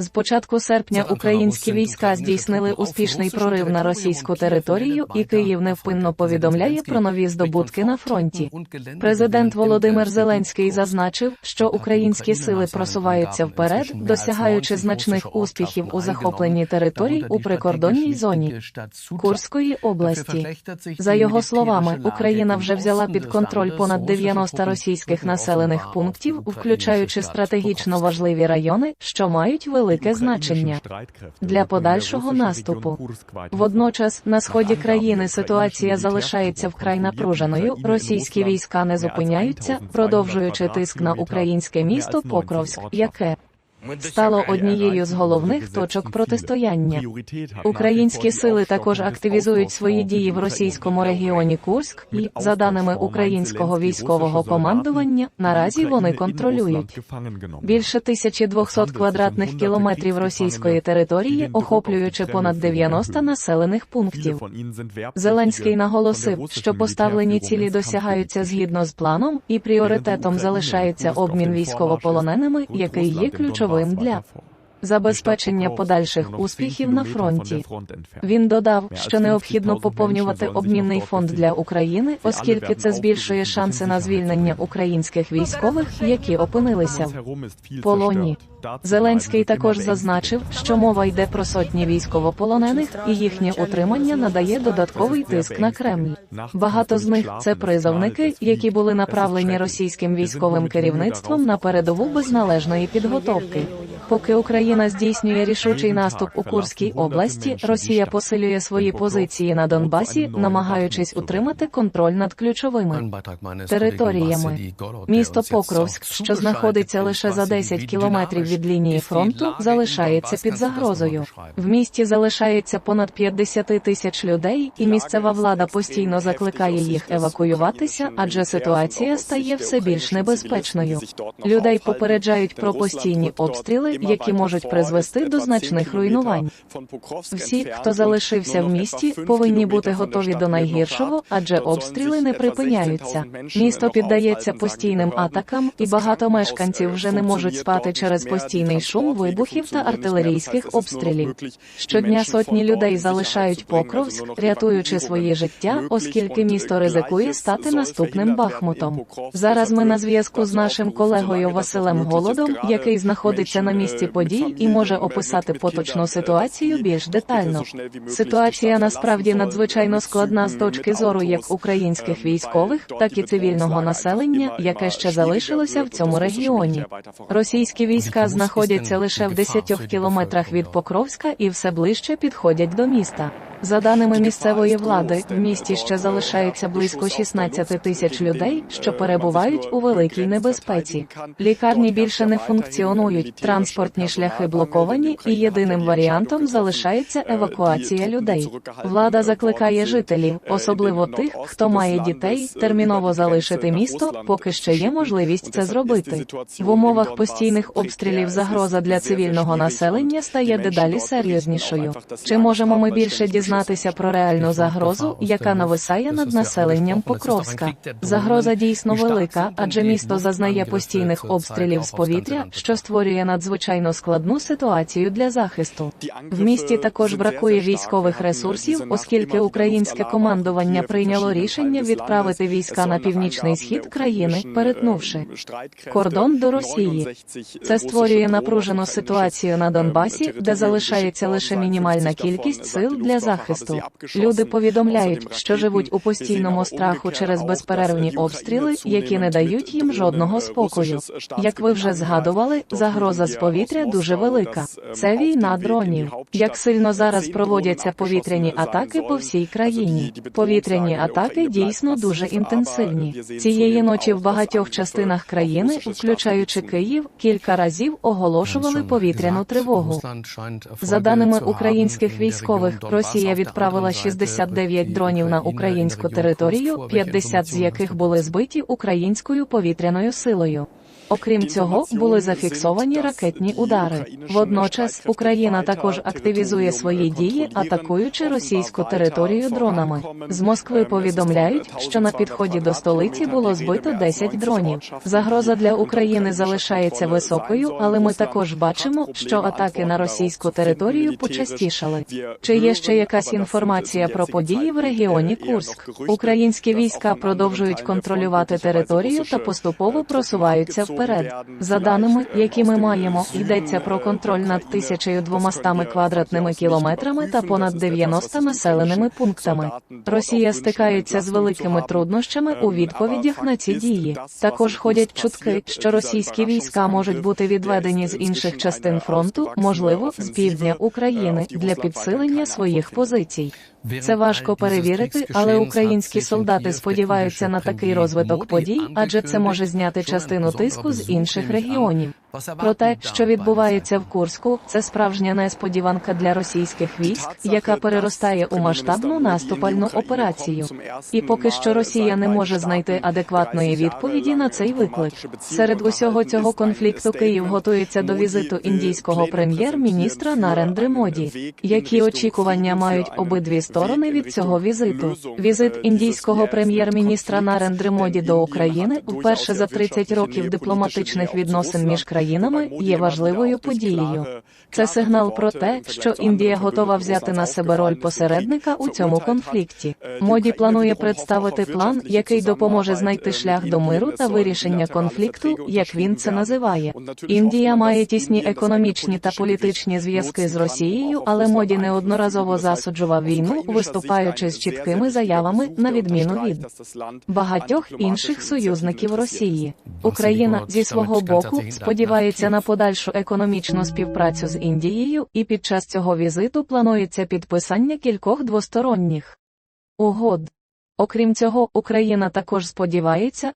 З початку серпня українські війська здійснили успішний прорив на російську територію, і Київ невпинно повідомляє про нові здобутки на фронті. Президент Володимир Зеленський зазначив, що українські сили просуваються вперед, досягаючи значних успіхів у захопленні територій у прикордонній зоні Курської області. За його словами, Україна вже взяла під контроль понад 90 російських населених пунктів, включаючи стратегічно важливі райони, що мають велике значення для подальшого наступу. Водночас на сході країни ситуація залишається вкрай напруженою. Російські війська не зупиняються, продовжуючи тиск на українське місто Покровськ, яке стало однією з головних точок протистояння. Українські сили також активізують свої дії в російському регіоні Курськ, і, за даними українського військового командування, наразі вони контролюють. більше 1200 квадратних кілометрів російської території, охоплюючи понад 90 населених пунктів. Зеленський наголосив, що поставлені цілі досягаються згідно з планом, і пріоритетом залишається обмін військовополоненими, який є ключовим для забезпечення подальших успіхів на фронті. Він додав, що необхідно поповнювати обмінний фонд для України, оскільки це збільшує шанси на звільнення українських військових, які опинилися в полоні. Зеленський також зазначив, що мова йде про сотні військовополонених, і їхнє утримання надає додатковий тиск на Кремль. Багато з них це призовники, які були направлені російським військовим керівництвом на передову без належної підготовки. Поки Україна здійснює рішучий наступ у Курській області, Росія посилює свої позиції на Донбасі, намагаючись утримати контроль над ключовими територіями. Місто Покровськ, що знаходиться лише за 10 кілометрів від лінії фронту, залишається під загрозою. В місті залишається понад 50 тисяч людей, і місцева влада постійно закликає їх евакуюватися, адже ситуація стає все більш небезпечною. Людей попереджають про постійні обстріли, які можуть призвести до значних руйнувань. Всі, хто залишився в місті, повинні бути готові до найгіршого, адже обстріли не припиняються. Місто піддається постійним атакам, і багато мешканців вже не можуть спати через постійний шум вибухів та артилерійських обстрілів. Щодня сотні людей залишають Покровськ, рятуючи своє життя, оскільки місто ризикує стати наступним Бахмутом. Зараз ми на зв'язку з нашим колегою Василем Голодом, який знаходиться на місці подій і може описати поточну ситуацію більш детально. Ситуація насправді надзвичайно складна з точки зору як українських військових, так і цивільного населення, яке ще залишилося в цьому регіоні. Російські війська знаходяться лише в 10 кілометрах від Покровська і все ближче підходять до міста. За даними місцевої влади, в місті ще залишається близько 16 тисяч людей, що перебувають у великій небезпеці. Лікарні більше не функціонують, транспортні шляхи блоковані, і єдиним варіантом залишається евакуація людей. Влада закликає жителів, особливо тих, хто має дітей, терміново залишити місто, поки ще є можливість це зробити. В умовах постійних обстрілів загроза для цивільного населення стає дедалі серйознішою. Чи можемо ми більше дізнатися про реальну загрозу, яка нависає над населенням Покровська? Загроза дійсно велика, адже місто зазнає постійних обстрілів з повітря, що створює надзвичайно складну ситуацію для захисту. В місті також бракує військових ресурсів, оскільки українське командування прийняло рішення відправити війська на північний схід країни, перетнувши кордон до Росії. Це створює напружену ситуацію на Донбасі, де залишається лише мінімальна кількість сил для захисту. Люди повідомляють, що живуть у постійному страху через безперервні обстріли, які не дають їм жодного спокою. Як ви вже згадували, загроза з повітря дуже велика. Це війна дронів. Як сильно зараз проводяться повітряні атаки по всій країні. Повітряні атаки дійсно дуже інтенсивні. Цієї ночі в багатьох частинах країни, включаючи Київ, кілька разів оголошували повітряну тривогу. За даними українських військових, Росія відправила 69 дронів на українську територію, 50 з яких були збиті українською повітряною силою. Окрім цього, були зафіксовані ракетні удари. Водночас Україна також активізує свої дії, атакуючи російську територію дронами. З Москви повідомляють, що на підході до столиці було збито 10 дронів. Загроза для України залишається високою, але ми також бачимо, що атаки на російську територію почастішали. Чи є ще якась інформація про події в регіоні Курськ? Українські війська продовжують контролювати територію та поступово просуваються вперед. За даними, які ми маємо, йдеться про контроль над 1200 квадратними кілометрами та понад 90 населеними пунктами. Росія стикається з великими труднощами у відповідях на ці дії. Також ходять чутки, що російські війська можуть бути відведені з інших частин фронту, можливо, з півдня України, для підсилення своїх позицій. Це важко перевірити, але українські солдати сподіваються на такий розвиток подій, адже це може зняти частину тиску з інших регіонів. Про те, що відбувається в Курську, це справжня несподіванка для російських військ, яка переростає у масштабну наступальну операцію. І поки що Росія не може знайти адекватної відповіді на цей виклик. Серед усього цього конфлікту Київ готується до візиту індійського прем'єр-міністра Нарендри Моді. Які очікування мають обидві сторони від цього візиту? Візит індійського прем'єр-міністра Нарендри Моді до України вперше за 30 років дипломатичних відносин між країнами є важливою подією. Це сигнал про те, що Індія готова взяти на себе роль посередника у цьому конфлікті. Моді планує представити план, який допоможе знайти шлях до миру та вирішення конфлікту, як він це називає. Індія має тісні економічні та політичні зв'язки з Росією, але моді неодноразово засуджував війну, виступаючи з чіткими заявами на відміну від багатьох інших союзників Росії. Україна зі свого боку сподівається на подальшу економічну співпрацю з Індією, і під час цього візиту планується підписання кількох двосторонніх угод. Окрім цього, Україна також сподівається,